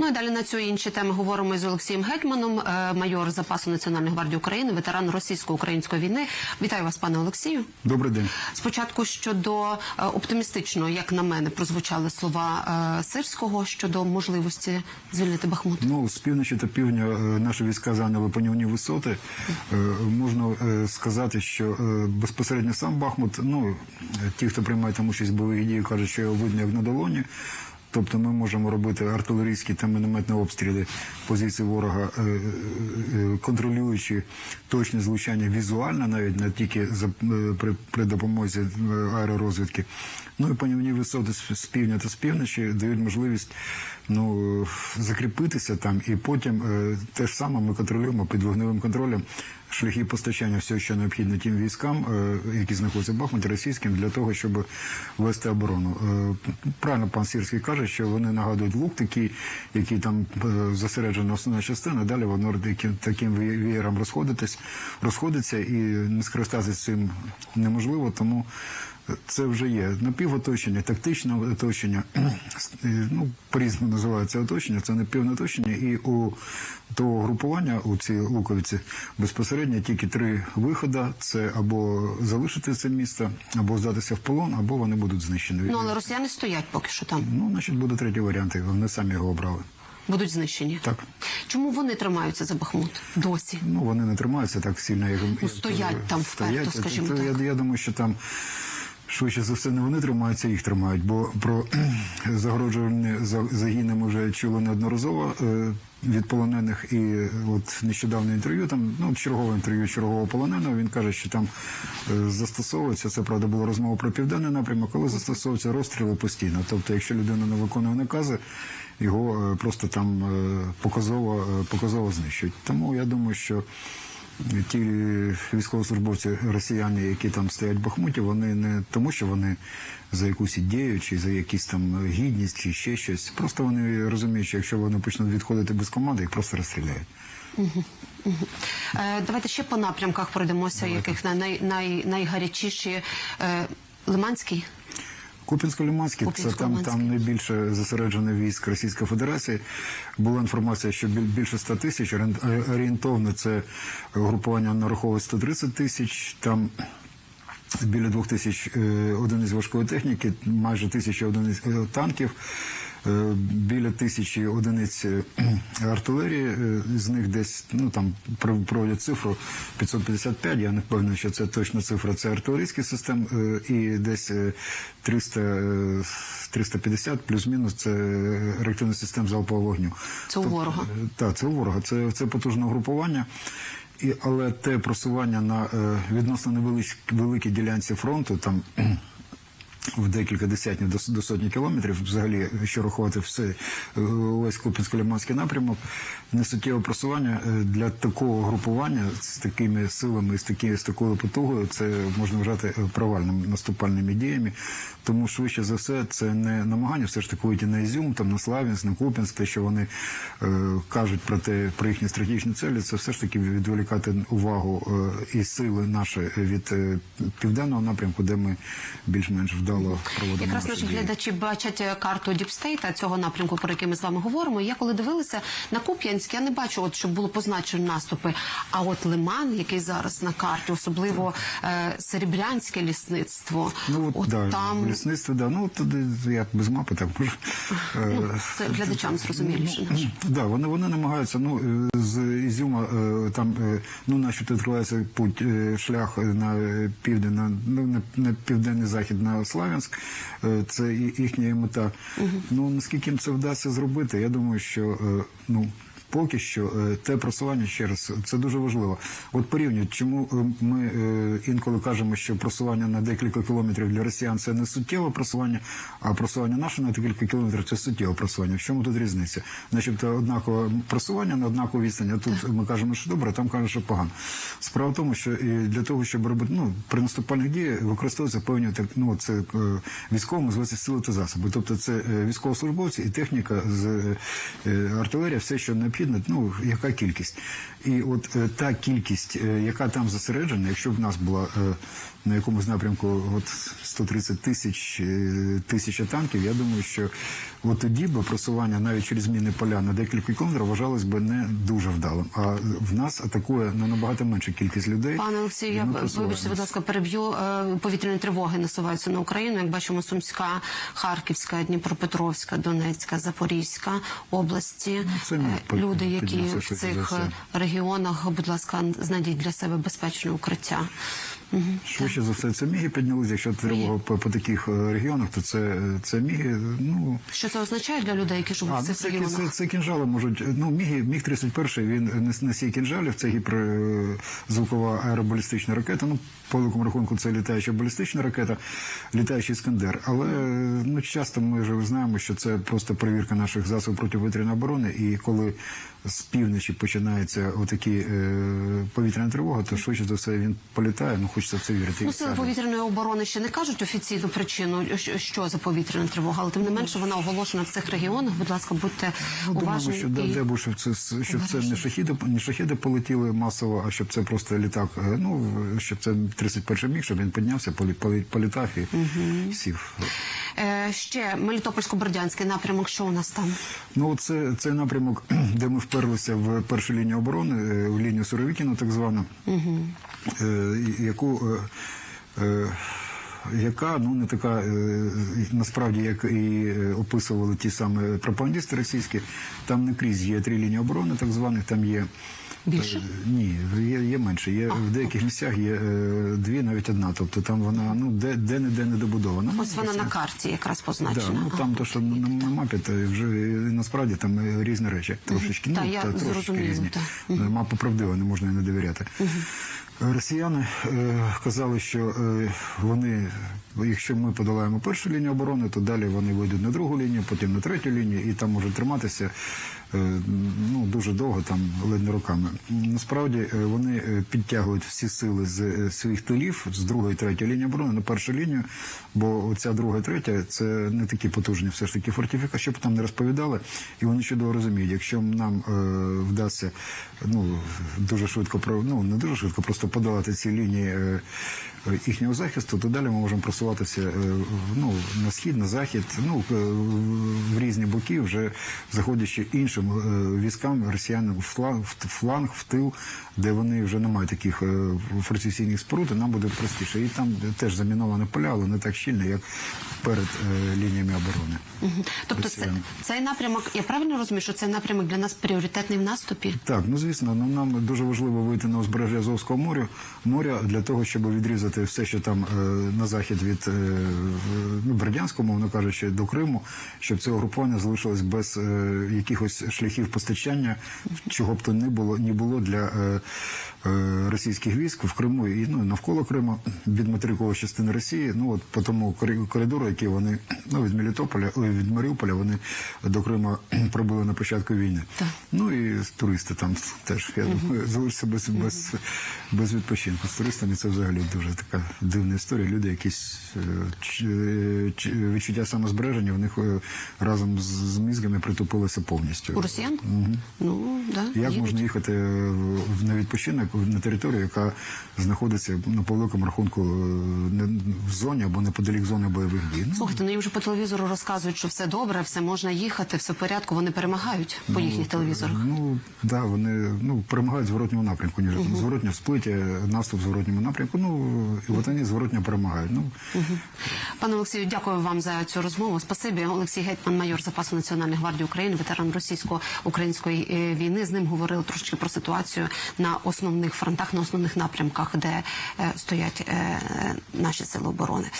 Ну і далі на цю інші теми говоримо з Олексієм Гетьманом, е, майор запасу Національної гвардії України, ветеран російсько-української війни. Вітаю вас, пане Олексію. Добрий день. Спочатку щодо е, оптимістично, як на мене, прозвучали слова е, Сирського щодо можливості звільнити Бахмут. Ну з півночі та півдня наші війська зайняли панівні висоти. Можна сказати, що безпосередньо сам Бахмут, ну ті, хто приймає там участь в бойових діях, кажуть, що його видно як на долоні. Тобто ми можемо робити артилерійські та мінометні обстріли позицій ворога, е, е, е, контролюючи точне злучання візуально, навіть не тільки за, при, при допомозі аеророзвідки. Ну і панівні висоти з півдня та з півночі дають можливість ну, закріпитися там, і потім е, те ж саме ми контролюємо під вогневим контролем шляхи постачання всього, що необхідно тим військам, е, які знаходяться в Бахмуті, російським, для того, щоб вести оборону. Е, Правильно пан Сірський каже, що вони нагадують лук, такий, який там зосереджена основна частина, далі воно таким, таким ві- вієром розходитись, розходиться і не скористатися цим неможливо, тому це вже є напівоточення, тактичне оточення, ну, по-різному називається оточення, це напівне оточення, і у того групування у цій луковиці безпосередньо тільки три виходи: це або залишити це місто, або здатися в полон, або вони будуть знищені. Ну але росіяни стоять поки що там, Ну, значить, буде третій варіант, і вони самі його обрали. будуть знищені. Так. Чому вони тримаються за Бахмут досі? Ну, вони не тримаються так сильно, як як, стоять е, там вперто, Це- скажімо так. Я, я думаю, що там швидше за все не вони тримаються, їх тримають. Бо про загороджування за- загіни ми вже чули неодноразово е, від полонених. І от нещодавне інтерв'ю, там ну чергове інтерв'ю чергового полоненого. Він каже, що там е, застосовується. Це правда була розмова про південний напрямок, коли застосовуються розстріли постійно. Тобто, якщо людина не виконує накази. Його е, просто там показово, показово знищують. Тому я думаю, що ті військовослужбовці росіяни, які там стоять в Бахмуті, вони не тому, що вони за якусь ідею чи за якісь там гідність, чи ще щось. Просто вони розуміють, що якщо вони почнуть відходити без команди, їх просто розстріляють. Е, давайте ще по напрямках пройдемося, яких на- най, най, найгарячіші. Е, Лиманський. Купінсько-Лиманський, це там, там найбільше зосереджене військ Російської Федерації. Була інформація, що біль- більше 100 тисяч. Орієн- Орієнтовно це групування нараховує 130 тисяч. Там біля двох тисяч е, одиниць важкої техніки, майже тисяча одиниць е, танків, е, біля тисячі одиниць е, артилерії. е, З них десь ну там про- проводять цифру 555, Я не впевнений, що це точна цифра. Це артилерійський систем, е, і десь е, 300, е, 350 плюс-мінус це реактивний систем залпового вогню. Це у ворога. Е, Так, це у ворога. Це, це потужне угрупування. І, але те просування на е, відносно невеличкій великій ділянці фронту, там в декілька десятнів до, до сотні кілометрів, взагалі, що рахувати все е, весь Купінсько-Лиманський напрямок, несуттєве просування е, для такого групування з такими силами, з, такі, з такою потугою, це можна вважати провальними наступальними діями. Тому швидше за все, це не намагання все ж таки вийти на Ізюм, там на Славянськ, на Купінськ, те, що вони е, кажуть про те, про їхні стратегічні цілі, це все ж таки відволікати увагу е, і сили наші від е, південного напрямку, де ми більш-менш вдало проводимо. Якраз наші глядачі бачать е, карту Діпстейта цього напрямку, про який ми з вами говоримо. Я коли дивилася на Куп'янськ, я не бачу, от щоб було позначено наступи. А от Лиман, який зараз на карті, особливо е, серебрянське лісництво, Ну от, да, там в лісництві, да. Ну туди я без мапи так можу. е, ну, це глядачам зрозуміліше. наш. Да, вони, вони намагаються, ну, е, з Ізюма, е, там, е, ну, начебто відкривається путь, е, шлях на е, південь, на, ну, на, на південний захід на Славянськ, Е, це їхня мета. Ну, наскільки їм це вдасться зробити, я думаю, що, е, ну, Поки що е, те просування ще раз це дуже важливо. От порівнюють, чому е, ми е, інколи кажемо, що просування на декілька кілометрів для росіян це не суттєве просування, а просування наше на декілька кілометрів це суттєве просування. В чому тут різниця? Начебто однакове просування на однакову відстань. А тут ми кажемо, що добре, а там кажуть, що погано. Справа в тому, що для того, щоб робити ну при наступальних діях використовуються певні ну це військовими звести сили та засоби. Тобто це військовослужбовці і техніка з артилерія, все, що необхідно необхідно, ну яка кількість. І от е, та кількість, е, яка там зосереджена, якщо б в нас була е, на якомусь напрямку от 130 тисяч е, тисяча танків, я думаю, що от тоді би просування навіть через міни поля на декілька кілометрів вважалось би не дуже вдалим. А в нас атакує ну, набагато менша кількість людей. Пане Олексію, я б- вибачте, будь ласка, переб'ю. Е, Повітряні тривоги насуваються на Україну. Як бачимо, Сумська, Харківська, Дніпропетровська, Донецька, Запорізька області. Ну, це Люди, які в цих регіонах, будь ласка, знайдіть для себе безпечне укриття. Мгм. Швидше за все, це міги піднялися. Якщо тривога по, по таких е, регіонах, то це, це міги. Ну Що це означає для людей, які живуть а в ну, цих це, це, регіонах? це, кінжали можуть. Ну міги міг 31 він не носій кінжалів. Це гіперзвукова аеробалістична ракета. Ну по великому рахунку, це літаюча балістична ракета, літаючий іскандер. Але ну часто ми вже знаємо, що це просто перевірка наших засобів протиповітряної оборони. І коли з півночі починається отакі е, повітряна тривога, то швидше за все він політає. Ну хочеться в це вірити. Ну, сили повітряної оборони ще не кажуть офіційну причину, що- за повітряна тривога, але тим не менше вона оголошена в цих регіонах. Будь ласка, будьте Ну, думаємо, уважні. що і- Бог, щоб це щоб це не шахіди, не шахіди полетіли масово, а щоб це просто літак. е, Ну щоб це 31 міг, щоб він піднявся, полі- полі- політав і сів. Е, ще Мелітопольсько-Бердянський напрямок. Що у нас там? Ну це, це напрямок, де ми вперлися в першу лінію оборони, е, в лінію Суровікіну, так звану, е, яку. Е, е, яка ну не така е, насправді, як і описували ті самі пропагандисти російські, там не крізь є три лінії оборони, так званих, там є Більше? Ні, є, є менше. Є в деяких місцях є дві, навіть одна. Тобто там вона ну де де не де не добудована. Ось вона на карті якраз Да, ну там то, що на, на мапі, то вже насправді там різні речі. Трошечки, Та, ну я та, трошечки різні. та. Мапа правдива, не можна їй не довіряти. Росіяни е, казали, що е, вони, якщо ми подолаємо першу лінію оборони, то далі вони вийдуть на другу лінію, потім на третю лінію, і там можуть триматися ну, дуже довго, там ледь не роками. Насправді е, вони е, підтягують всі сили з е, своїх тилів, з другої, третьої лінії оборони на першу лінію, бо оця друга третя це не такі потужні все ж таки фортифікації, щоб там не розповідали, і вони чудово розуміють, якщо нам е, вдасться ну, дуже швидко ну, не дуже швидко, просто подолати ці лінії е, е, їхнього захисту, то далі ми можемо просуватися е, ну, на схід, на захід, ну, е, в різні боки, вже заходячи іншим е, військам росіянам в фланг, в фланг, в тил, де вони вже не мають таких е, фортифікаційних споруд, і нам буде простіше. І там теж заміноване поля, але не так щільно, як перед е, лініями оборони. Тобто це, цей напрямок, я правильно розумію, що цей напрямок для нас пріоритетний в наступі? Так, ну звісно, ну нам дуже важливо вийти на узбережжя Азовського моря моря для того, щоб відрізати все, що там на захід від ну, Бердянського, мовно кажучи, до Криму, щоб це угрупування залишилось без якихось шляхів постачання, чого б то не було, не було для е, е, російських військ в Криму і ну навколо Криму від материкової частини Росії. Ну от по тому кори- коридору, який вони ну від Мелітополя, від Маріуполя, вони до Криму прибули на початку війни. Так. Ну і туристи там теж я думаю, залишиться без, без, без відпочинку. З туристами це взагалі дуже така дивна історія. Люди якісь е, ч- е, відчуття самозбереження в них е, разом з, мізгами притупилося повністю. У росіян? Ну, да, Як їдуть. можна їхати на відпочинок на територію, яка знаходиться ну, по великому рахунку е, не в зоні або неподалік зони бойових дій? Ну, Слухайте, ну їм вже по телевізору розказують, що все добре, все можна їхати, все в порядку. Вони перемагають по їхніх телевізорах. Ну да, вони ну перемагають в зворотньому напрямку, ніж uh зворотня сплиті, наступ в зворотньому напрямку. Ну і от вони зворотня перемагають. Ну Пане Олексію, дякую вам за цю розмову. Спасибі. Олексій Гетьман, майор запасу Національної гвардії України, ветеран російсько-української е, війни. З ним говорили трошки про ситуацію на основних фронтах, на основних напрямках, де е, стоять е, наші сили оборони.